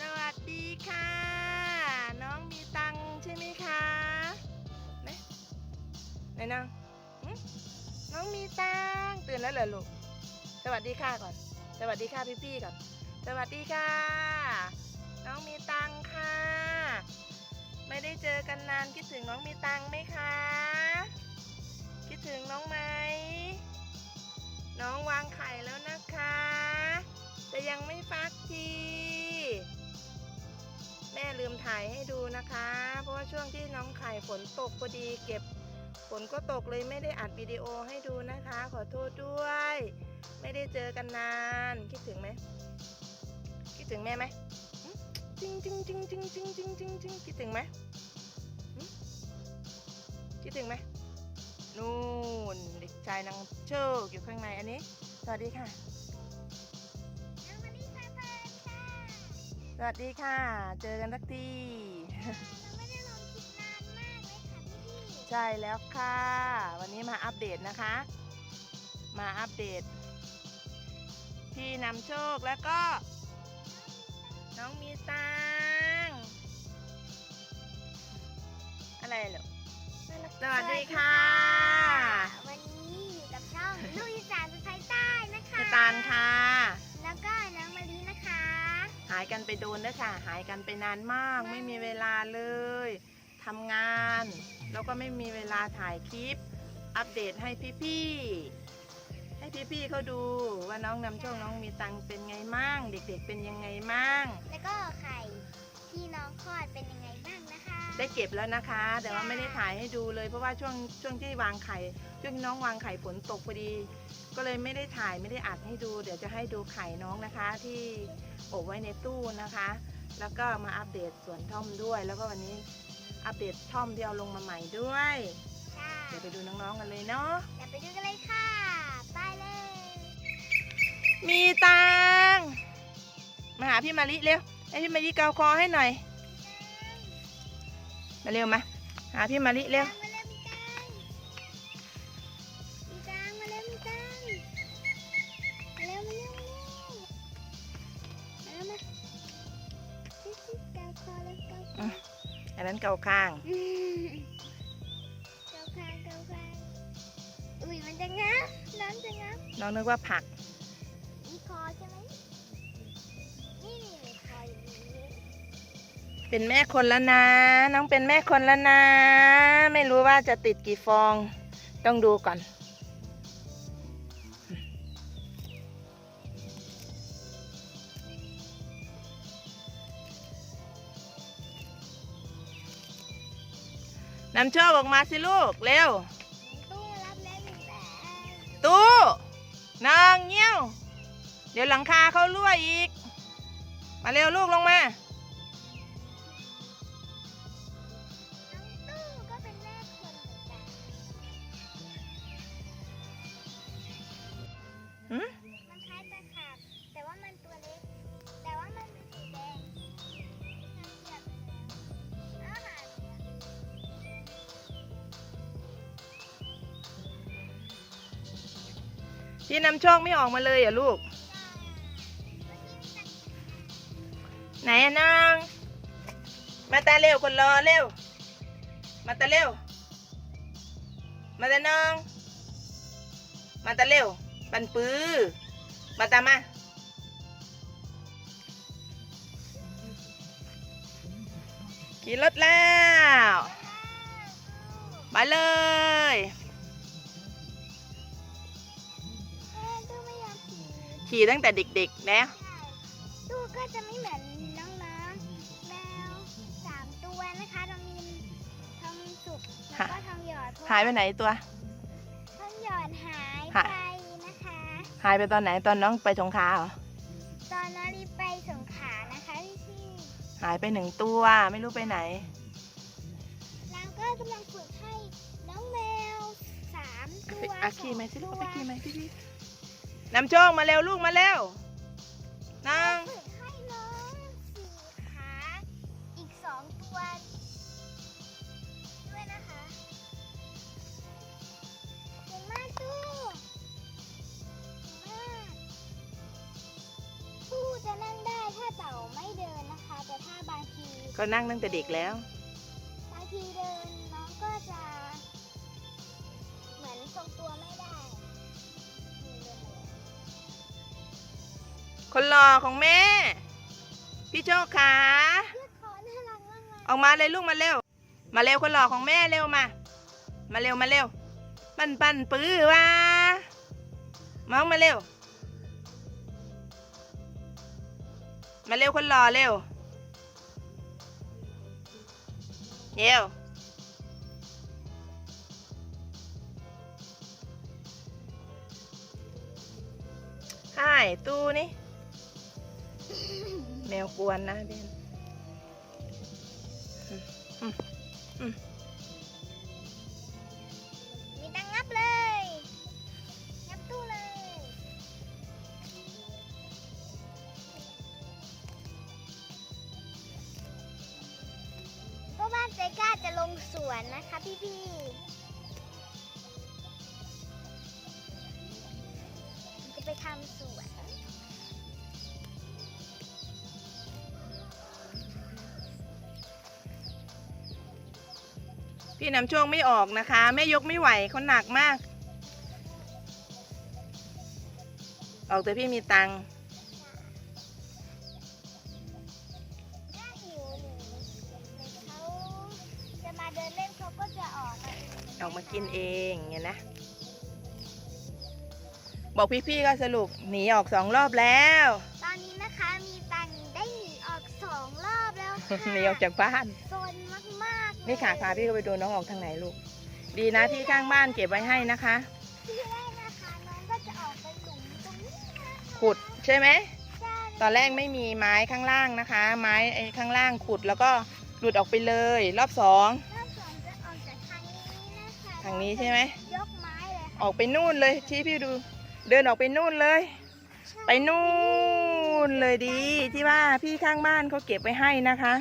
สวัสดีค่ะ น้องมีตังใช่ไหมคะไหนไหนนางน้องมีตังตื่นแล้วเหรอลูก สวัสดีค่ะก่อน สวัสดีค่ะพี่ๆก่อน สวัสดีค่ะ น้องมีตังค่ะ ไม่ได้เจอกันนานคิดถึงน้องมีตังไหมคะ คิดถึงน้องไหมน้องวางไข่แล้วนะคะ แต่ยังไม่ฟักที แม่ลืมถ่ายให้ดูนะคะ เพราะว่าช่วงที่น้องไข่ฝนตกพอดีเก็บฝนก็ตกเลยไม่ได้อัดวิดีโอให้ดูนะคะ ขอโทษด้วย ไม่ได้เจอกันนาน คิดถึงไหมคิดถึงแม่ไหมจริงจริงจริงจริงจริงจริงจริงจริงคิดถึงไหมคิดถึงไหมนู่นเด็กชายนางโชคอยู่ข้างในอันนี้ สวัสดีค่ะ วัสดีค่ะ เจอกันสักทีเราไม่ได้ลงคลิปนานมากเลยค่ะพี่พี่ใช่แล้วค่ะ วันนี้มาอัปเดตนะคะ มาอัปเดต พี่นำโชคแล้วก็ น้องมีตังค์อะไรเหรอสวัสดีค่ะ วันนี้อยู่กับช่องลูกอีสานสุดท้ายใต้นะคะสตานค่ะายกันไปโดนแล้วค่ะ หายกันไปนานมาก ไม่มีเวลาเลยทำงาน แล้วก็ไม่มีเวลาถ่ายคลิป อัปเดตให้พี่ๆ ให้พี่ๆเขาดูว่าน้องนำโชคน้องมีตังค์เป็นไงมั่ง เด็กๆเป็นยังไงมั่ง แล้วก็ไข่ที่น้องคลอดเป็นยังไงบ้างนะคะ ได้เก็บแล้วนะคะ แต่ว่าไม่ได้ถ่ายให้ดูเลย เพราะว่าช่วงช่วงที่วางไข่ช่วงที่น้องวางไข่ฝนตกพอดี ก็เลยไม่ได้ถ่ายไม่ได้อัดให้ดู เดี๋ยวจะให้ดูไข่น้องนะคะ ที่อบไว้ในตู้นะคะ แล้วก็มาอัปเดตสวนท่อมด้วย แล้วก็วันนี้อัปเดตท่อมที่เอาลงมาใหม่ด้วยค่ะเดี๋ยวไปดูน้องๆกันเลยเนาะ เดี๋ยวไปดูกันเลยค่ะ ไปเลย มีตังค์มาหาพี่มาริเร็ว ให้พี่มาริเกาคอให้หน่อย มาเร็วมา หาพี่มาริเร็ว เกาข้างอืมเกาคางเกาคางอุ้ยมันจะงับน้ำจะงับน้องนึกว่าผัก มีคอใช่ไหมนี่นี่มีคออยู่นี่เป็นแม่คนแล้วนะ น้องเป็นแม่คนแล้วนะ ไม่รู้ว่าจะติดกี่ฟอง ต้องดูก่อน นำโชคออกมาสิลูก เร็ว ตู้รับแล้วมีแต่ตู้นางเงี้ยว เดี๋ยวหลังคาเขารั่วอีก มาเร็วลูกลงมา พี่นำโชคไม่ออกมาเลยเหรอะลูก ไหนอะนาง มาตาเร็วคนรอเร็ว มาตาเร็ว มาตานอง มาตาเร็ว ปันปื้อ มาตามาขี่รถแล้ว ไปเลย ขี่ตั้งแต่เด็กๆแล้วตู้ก็จะไม่เหมือนน้องนะแมวสามตัวนะคะทองมินทองสุกแล้วก็ทองหยอดเพระหายไปไหนตัว ทองหยอดหายหายไปนะคะ หายไปตอนไหนตอนน้องไปสงขลาเหรอ ตอนน้องรีบไปสงขลานะคะพี่พี่หายไปหนึ่งตัวไม่รู้ไปไหนๆแล้วก็กำลังฝึกให้น้องแมวสามตัวอาขี่ไหมสิลูกสองไปตัวขี่ไหมพี่พี่ นำโชคมาเร็วลูกมาเร็วนั่งฝึกให้น้องสี่ขาอีกสองตัวด้วยนะคะเก่งมากตู้เก่งมากตู้จะนั่งได้ถ้าเต่าไม่เดินนะคะ แต่ถ้าบางทีก็นั่งตั้งแต่เด็กแล้ว บางทีเดินน้องก็จะ คนหล่อของแม่ พี่โชคขาเลือดคอน่ารักมากเลยออกมาเลยลูกมาเร็ว มาเร็วคนหล่อของแม่เร็วมา มาเร็วมาเร็ว ปั้นปั้นปื้อว่ามามาเร็ว มาเร็วคนหล่อเร็วเร็วใช่ตู้นี่ แมวกวนนะเบนมีตังงับเลย งับตู้เลยพ่อบ้านใจกล้าจะลงสวนนะคะพี่พี่ พี่นำโชคไม่ออกนะคะ แม่ยกไม่ไหวเขาหนักมาก ออกแต่พี่มีตังค์ถ้าหิวหรือเขาจะมาเดินเล่นเขาก็จะออกมาเองออกมากินเองเงี้ยนะ บอกพี่ๆก็สรุปหนีออกสองรอบแล้ว ตอนนี้นะคะมีตังได้หนีออกสองรอบแล้วค่ะหนีออกจากบ้าน โซนมากๆเลย นี่ค่ะพาพี่ก็ไปดูน้องออกทางไหนลูก ดีนะที่ข้างบ้านเก็บไว้ให้นะคะ ที่แรกนะคะน้องก็จะออกไปหลุมตรงนี้นะคะขุดใช่ไหมใช่ตอนแรกไม่มีไม้ข้างล่างนะคะ ไม้ไอ้ข้างล่างขุดแล้วก็หลุดออกไปเลย รอบสอง รอบสองจะออกจากทางนี้นะคะทางนี้ใช่ไหม ยกไม้เลยค่ะออกไปนู่นเลยชี้พี่ดู เดินออกไปนู่นเลย ไปนู่นเลยดีที่ว่าพี่ข้างบ้านเขาเก็บไว้ให้นะคะ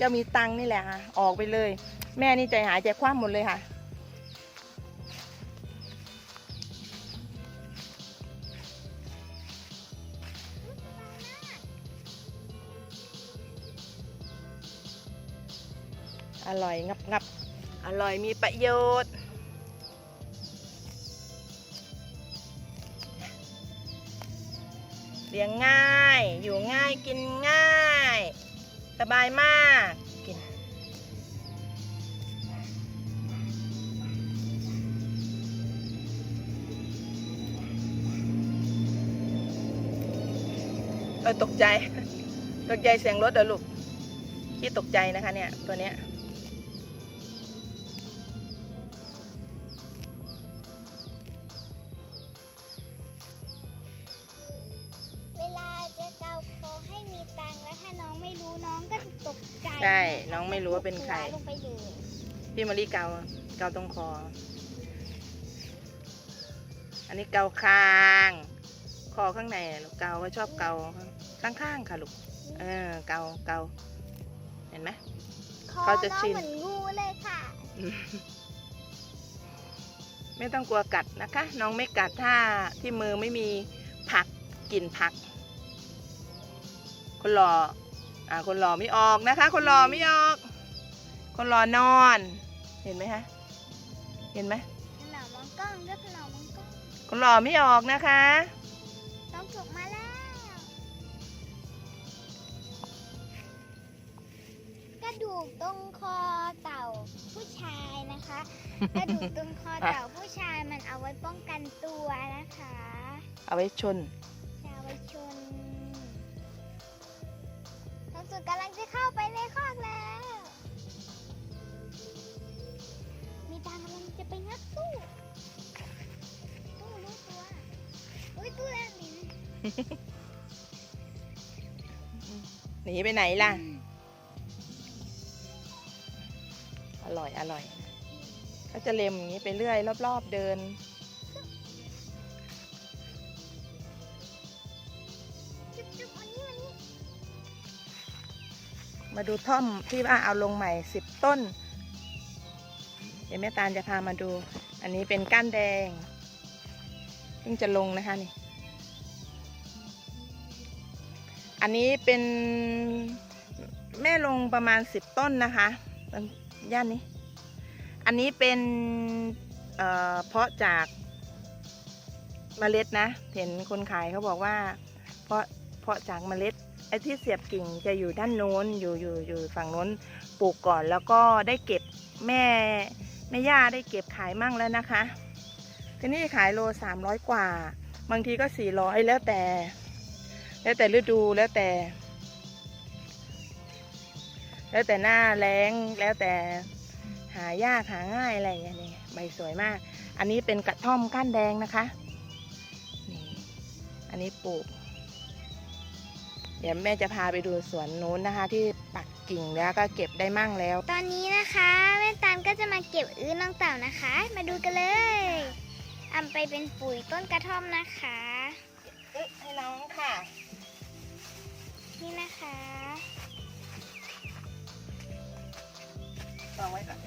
จะมีตังนี่แหละค่ะ ออกไปเลย แม่นี่ใจหายใจคว่ำหมดเลยค่ะ อร่อยงับงับอร่อยมีประโยชน์เลี้ยงง่าย อยู่ง่าย กินง่าย สบายมากกินเออตกใจ ตกใจเสียงรถเหรอลูกที่ตกใจนะคะเนี่ย ตัวเนี้ย มีตังค์แล้วถ้าน้องไม่รู้น้องก็จะตกใจใช่ น้องไม่รู้ว่าเป็นใครลงไปเลยพี่มารีเกา เกาตรงคอ อันนี้เกาคาง คอข้างในน่ะลูกเกาก็ชอบเกาข้างข้างๆค่ะลูก เออ เกา เกา เห็นไหมคอเขาจะน้องชินเหมือนงูเลยค่ะอืมไม่ต้องกลัวกัดนะคะ น้องไม่กัดถ้าที่มือไม่มีผักกลิ่นผัก คนหล่ออ่าคนหล่อไม่ออกนะคะ คนหล่อไม่ออก คนหล่อนอน เห็นไหมคะเห็นไหมขนมมองกล้องด้วยขนมมองกล้องคนหล่อไม่ออกนะคะต้องถูกมาแล้วกระดูกตรงคอเต่าผู้ชายนะคะกระดูกตรงคอเต่าผู้ชายมันเอาไว้ป้องกันตัวนะคะ เอาไว้ชนจะเอาไว้ชนทั้ง สุดกำลังจะเข้าไปในคอกแล้ว มีตากำลังจะไปงัดตู้ ตู้รู้ตัวอุ้ยตู้แรกนี่หนีไปไหนล่ะ อร่อยอร่อย ก็จะเล็มอย่างนี้ไปเรื่อย รอบ ๆ เดิน มาดูท่อมที่ว่าเอาลงใหม่สิบต้น เดี๋ยวแม่ตาลจะพามาดู อันนี้เป็นก้านแดง เพิ่งจะลงนะคะนี่ อันนี้เป็นแม่ลงประมาณสิบต้นนะคะย่านนี้ อันนี้เป็นเเพาะจากเมล็ดนะ เห็นคนขายเขาบอกว่า เพาะเพาะจากเมล็ด ไอ้ที่เสียบกิ่งจะอยู่ด้านโน้นอยู่อยู่อยู่ฝั่งโน้นปลูกก่อนแล้วก็ได้เก็บแม่แม่ย่าได้เก็บขายมั่งแล้วนะคะทีนี้ขายโลสามร้อยกว่า บางทีก็สี่ร้อยแล้วแต่ แล้วแต่ฤดูแล้วแต่ แล้วแต่หน้าแรงแล้วแต่หายากหาง่ายอะไรอย่างเงี้ยนี่ใบสวยมาก อันนี้เป็นกระท่อมก้านแดงนะคะนี่อันนี้ปลูก เดี๋ยวแม่จะพาไปดูสวนนู้นนะคะ ที่ปักกิ่งแล้วก็เก็บได้มั่งแล้ว ตอนนี้นะคะแม่ตาลก็จะมาเก็บอื้อน้องเต่านะคะ มาดูกันเลยเอาไปเป็นปุ๋ยต้นกระท่อมนะคะอึ๊ะให้น้องค่ะ นี่นะคะวางไว้ก่อน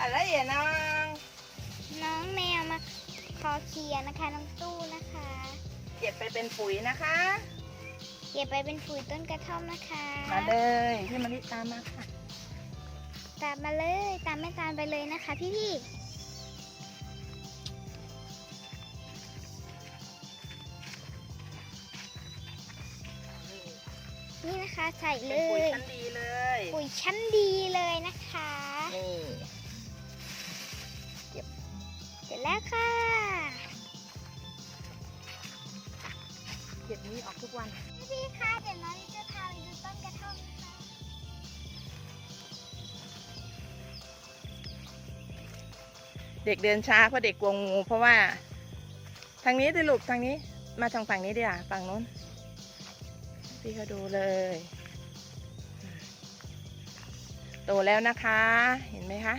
อะไรอย่าน้องน้องแมวมาคอเคลียร์นะคะน้องตู้นะคะ เก็บไปเป็นปุ๋ยนะคะ เก็บไปเป็นปุ๋ยต้นกระท่อมนะคะมาเลยพี่มะลิตามมาค่ะ ตามมาเลยตามแม่ตาลไปเลยนะคะ พี่พี่ๆนี่นะคะใส่เลเป็นปุ๋ยย ชั้นดีเลยปุ๋ยชั้นดีเลยนะคะ นี่เสร็จแล้วค่ะ เก็บนี้ออกทุกวัน พี่คะเดี๋ยวน้องจะพาไปดูต้นกระท่อมนะคะเด็กเดินช้าเพราะเด็กกลัวงู เพราะว่า ทางนี้สิลูกทางนี้ มาทางฝั่งนี้ดีกว่าฝั่งนู้น พี่เขาดูเลย โตแล้วนะคะ เห็นไหมคะ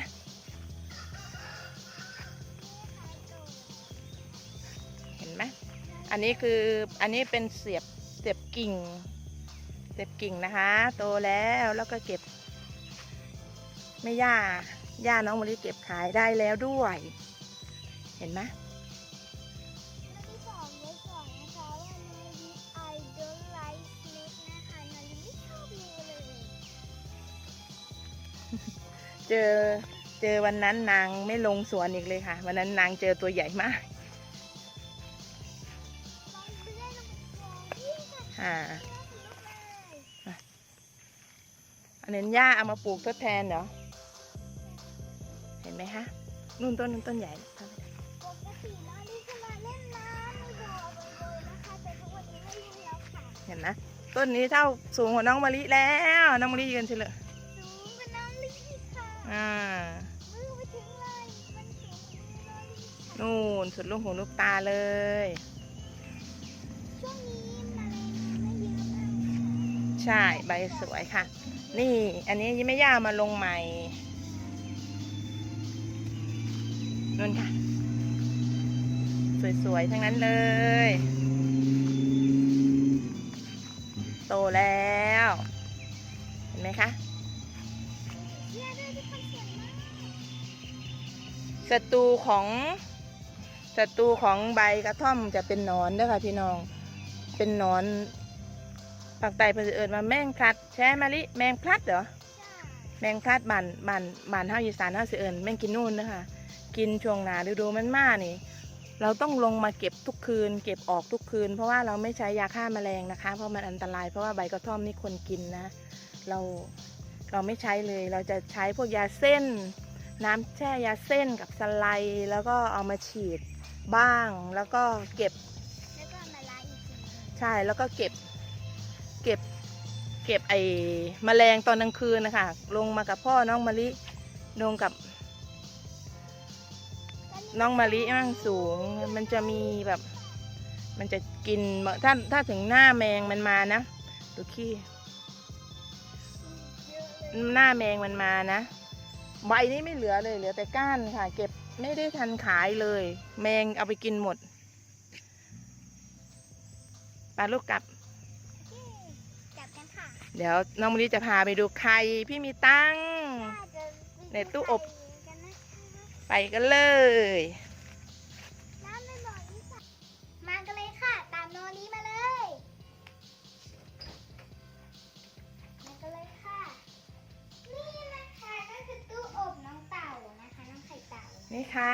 นนี้คืออันนี้เป็นเสียบเสียบกิ่ง เสียบกิ่งนะคะ โตแล้วแล้วก็เก็บ ไม่ย่าย่าน้องมะลิเก็บขายได้แล้วด้วย เห็นไหมพี่บอกไว้ก่อนนะคะว่านาลี I don't like snake นะคะนาลีไม่ชอบงูเลยเจอเจอวันนั้นนางไม่ลงสวนอีกเลยค่ะ วันนั้นนางเจอตัวใหญ่มาก พี่ค่ะอ่าน่าสนุกเลยอันนี้ย่าเอามาปลูกทดแทนเหรอ เห็นไหมคะนู่นต้นนู่นต้นใหญ่ปกตินาลีจะมาเล่นน้ำในบ่อบ่อยๆนะคะแต่ทุกวันนี้ไม่เล่นแล้วค่ะเห็นนะต้นนี้เท่าสูงกว่าน้องมะลิแล้ว น้องมะลิยืนเฉลยสูงกว่าน้องลีค่ะอ่ามือไปถึงเลยมันสูงกว่าน้องลีค่ะนู่นสุดลูกหูลูกตาเลย ใช่ใบสวยค่ะ นี่อันนี้ยังไม่ย่ามาลงใหม่นู่นค่ะ สวยๆ ทั้งนั้นเลย โตแล้ว เห็นไหมคะศัตรูของศัตรูของใบกระท่อมจะเป็นนอนด้อค่ะพี่น้อง เป็นนอน ปากไตเพื่นเอิญมาแมงพลัดใช่ไหมมะลิแมงพลัดเหรอใช่แมงพลัดบานบานบานเฮาอีสานเฮาสิเอิญแมงกินนู่นนะคะกินช่วงหนาฤดูมันมานี่ เราต้องลงมาเก็บทุกคืน เก็บออกทุกคืน เพราะว่าเราไม่ใช้ยาฆ่าแมลงนะคะ เพราะมันอันตรายเพราะว่าใบกระท่อมนี่คนกินนะ เราเราไม่ใช้เลย เราจะใช้พวกยาเส้น น้ำแช่ยาเส้นกับสไลด์แล้วก็เอามาฉีดบ้างแล้วก็เก็บแล้วก็มาล้างอีกทีหนึ่งใช่แล้วก็เก็บ เก็บเก็บไอ้แมลงตอนกลางคืนนะคะ ลงมากับพ่อน้องมะลิลงกับ น้องมะลิมั่งสูง มันจะมีแบบ มันจะกินถ้าถ้าถึงหน้าแมงมันมานะดูขี้หน้าแมงมันมานะใบนี้ไม่เหลือเลยเหลือแต่ก้านค่ะ เก็บไม่ได้ทันขายเลย แมงเอาไปกินหมดปลาลูกกลับ เดี๋ยวน้องมะลิจะพาไปดูไข่พี่มีตั้ง ในตู้อบ ไปกันเลย มากันเลยค่ะ ตามโนนี้มาเลย มากันเลยค่ะ นี่นะคะนั่นคือตู้อบน้องเต่านะคะน้องไข่เต่านี่ค่ะ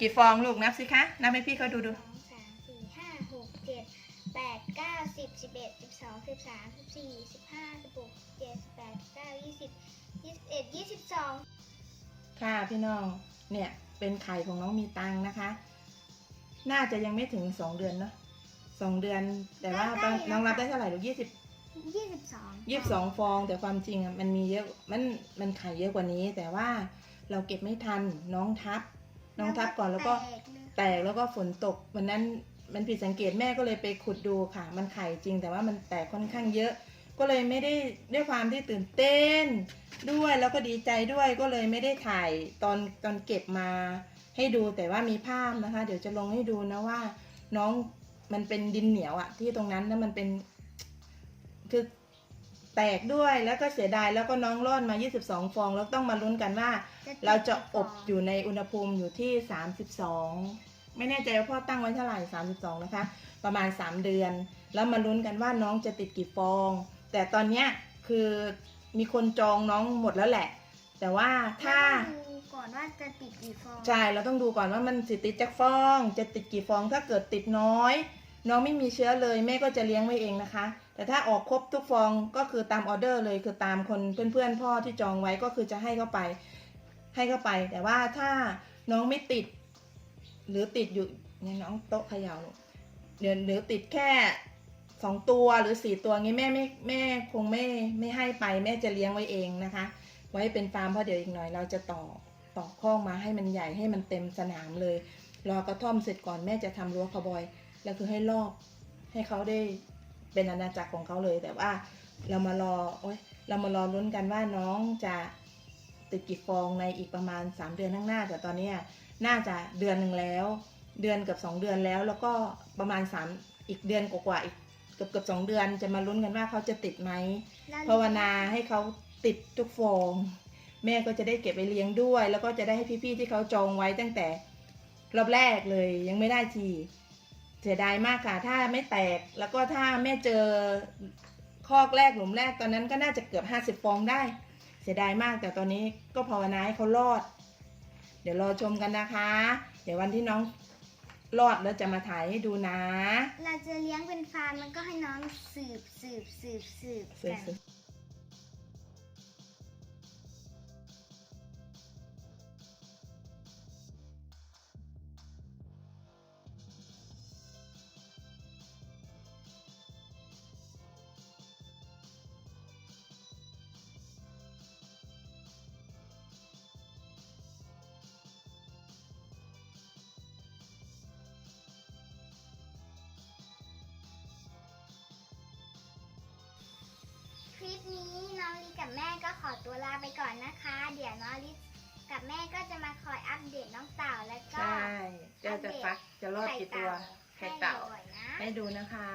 กี่ฟองลูกนับสิคะ นับให้พี่เขาดูดูสองสามสี่ห้าหกเจ็ดแปดเก้าสิบสิบเอ็ด สิบสองสิบสามสิบสี่สิบห้าสิบหกเจ็ดสิบแปดสิบเก้ายี่สิบยี่สิบเอ็ดยี่สิบสองค่ะพี่น้องเนี่ยเป็นไข่ของน้องมีตังค์นะคะ น่าจะยังไม่ถึงสองเดือนเนาะสองเดือน แต่ว่าตอนน้องรับได้เท่าไหร่ลูกยี่สิบยี่สิบสองยี่สิบสองฟอง แต่ความจริงอะมันมีเยอะมันมันไข่เยอะกว่านี้ แต่ว่าเราเก็บไม่ทันน้องทับ น้องทับก่อนแล้วก็แตกแล้วก็ฝนตกวันนั้น มันผิดสังเกตแม่ก็เลยไปขุดดูค่ะ มันไข่จริงแต่ว่ามันแตกค่อนข้างเยอะ ก็เลยไม่ได้ด้วยความที่ตื่นเต้น ด้วยแล้วก็ดีใจด้วยก็เลยไม่ได้ถ่ายตอนตอนเก็บมาให้ดูแต่ว่ามีภาพนะคะ เดี๋ยวจะลงให้ดูนะว่า น้องมันเป็นดินเหนียวอะที่ตรงนั้นนะมันเป็นคือแตกด้วยแล้วก็เสียดายแล้วก็น้องรอดมา 22 ฟอง แล้วต้องมาลุ้นกันว่า เราจะอบอยู่ในอุณหภูมิอยู่ที่ 32 ไม่แน่ใจว่าพ่อตั้งไว้เท่าไหร่ 32 นะคะ ประมาณ 3 เดือน แล้วมาลุ้นกันว่าน้องจะติดกี่ฟอง แต่ตอนเนี้ยคือมีคนจองน้องหมดแล้วแหละ แต่ว่าถ้าดูก่อนว่าจะติดกี่ฟอง ใช่ เราต้องดูก่อนว่ามันสิติดจากฟอง จะติดกี่ฟอง ถ้าเกิดติดน้อย น้องไม่มีเชื้อเลยแม่ก็จะเลี้ยงไว้เองนะคะ แต่ถ้าออกครบทุกฟองก็คือตามออเดอร์เลยคือตามคนเพื่อนๆพ่อที่จองไว้ก็คือจะให้เข้าไป ให้เข้าไป แต่ว่าถ้าน้องไม่ติด หรือติดอยู่เนี่น้องโต๊ะเขย่าลูกเดี๋ยวหรือติดแค่สองตัวหรือสี่ตัวงี้แม่ไม่แม่คงไม่ไม่ให้ไปแม่จะเลี้ยงไว้เองนะคะ ไว้เป็นฟาร์มเพราะเดี๋ยวอีกหน่อย เราจะต่อต่อข้องมาให้มันใหญ่ให้มันเต็มสนามเลย รอกระท่อมเสร็จก่อนแม่จะทำรั้วคาวบอยแล้วคือให้รอบให้เขาได้เป็นอาณาจักรของเขาเลย แต่ว่าเรามารอโอ๊ยเรามารอลุ้นกันว่าน้องจะติดกี่ฟองในอีกประมาณ 3 เดือนข้างหน้าแต่ตอนเนี้ย น่าจะเดือนหนึ่งแล้ว เดือนกับ 2 เดือนแล้ว แล้วก็ประมาณ 3 อีกเดือนกว่าๆอีกเกือบเกือบสองเดือนจะมาลุ้นกันว่าเขาจะติดไหมภาวนาให้เขาติดทุกฟอง แม่ก็จะได้เก็บไปเลี้ยงด้วย แล้วก็จะได้ให้พี่ๆที่เขาจองไว้ตั้งแต่รอบแรกเลยยังไม่ได้ทีเสียดายมากค่ะ ถ้าไม่แตกแล้วก็ถ้าแม่เจอคอกแรกหลุมแรกตอนนั้นก็น่าจะเกือบห้าสิบฟองได้ เสียดายมากแต่ตอนนี้ก็ภาวนาให้เขารอด เดี๋ยวรอชมกันนะคะ เดี๋ยววันที่น้องรอดแล้วจะมาถ่ายให้ดูนะ เราจะเลี้ยงเป็นฟาร์มมันก็ให้น้องสืบสืบสืบสืบสืบกัน ปนี้น้องลิกับแม่ก็ขอตัวลาไปก่อนนะคะ เดี๋ยวน้องลิกับแม่ก็จะมาคอยอัปเดตน้องเต่าแล้วก็ใช่จะจะฟักจะรอดกี่ตัวไข่เต่าให้บ่อยๆนะให้ดูนะคะ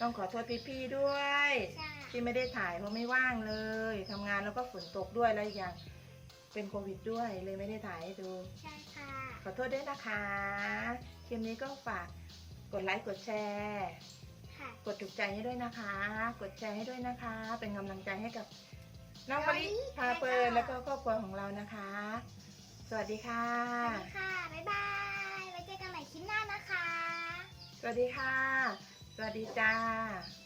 ต้องขอโทษพี่ๆด้วยใช่ที่ไม่ได้ถ่ายเพราะไม่ว่างเลยทำงานแล้วก็ฝนตกด้วยแล้วอีกอย่างเป็นโควิดด้วยเลยไม่ได้ถ่ายให้ดู ใช่ค่ะ ขอโทษด้วยนะคะ คลิปนี้ก็ฝากกดไลค์กดแชร์ค่ะ กดถูกใจให้ด้วยนะคะ กดแชร์ให้ด้วยนะคะ เป็นกำลังใจให้กับน้องมะลิพาเปิลแล้วก็ครอบครัวของเรานะคะ สวัสดีค่ะ สวัสดีค่ะ บ๊ายบาย ไว้เจอกันใหม่คลิปหน้านะคะ สวัสดีค่ะ สวัสดีจ้า